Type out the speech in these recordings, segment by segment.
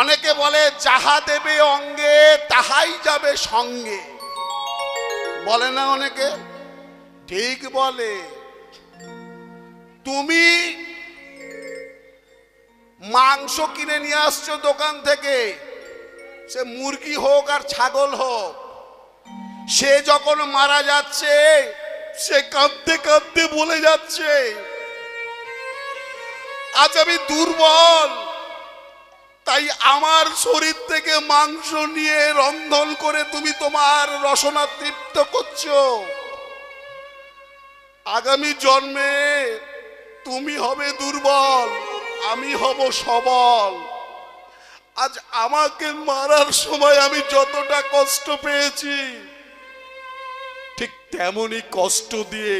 অনেকে বলে, যাহা দেবে অঙ্গে, তাহাই যাবে সঙ্গে। বলে না অনেকে? ঠিক বলে। তুমি মাংস কিনে নিয়ে আসছো দোকান থেকে, সে মুরগি হোক আর ছাগল হোক, সে যখন মারা যাচ্ছে, সে কাঁদতে কাঁদতে বলে যাচ্ছে, আজ আমি দুর্বল। তাই আমার শরীর থেকে মাংস নিয়ে রন্ধন করে তুমি তোমার রসনা তৃপ্ত করছ। আগামী জন্মে তুমি হবে দুর্বল, আমি হব সবল। আজ আমাকে মারার সময় আমি যতটা কষ্ট পেয়েছি, ঠিক তেমনই কষ্ট দিয়ে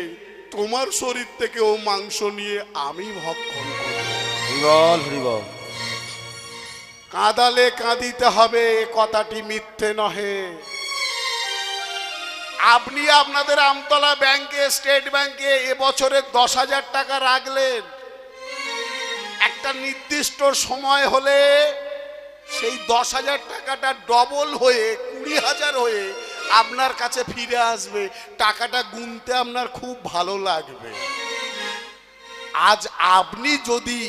তোমার শরীর থেকে ও মাংস নিয়ে আমি ভক্ষণ হরিবল। কাঁদালে কাঁদিতে হবে কথাটি মিথ্যে নহে। আপনি আপনাদের আমতলা ব্যাংকে, স্টেট ব্যাংকে এবছরে দশ হাজার টাকা রাখলেন। একটা নির্দিষ্ট সময় হলে সেই দশ হাজার টাকাটা ডবল হয়ে, কুড়ি হাজার হয়ে আপনার কাছে ফিরে আসবে। টাকাটা গুনতে আপনার খুব ভালো লাগবে। আজ আপনি যদি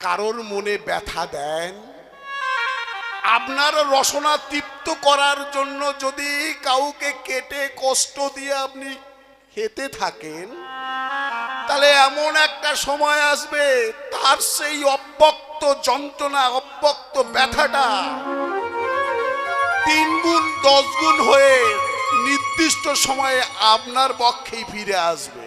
কারোর মনে ব্যথা দেন, আপনার রসনা তৃপ্ত করার জন্য যদি কাউকে কেটে কষ্ট দিয়ে আপনি খেতে থাকেন, তাহলে এমন একটা সময় আসবে, তার সেই অব্যক্ত যন্ত্রণা, অব্যক্ত ব্যথাটা তিন গুণ, দশ গুণ হয়ে নির্দিষ্ট সময়ে আপনার পক্ষেই ফিরে আসবে।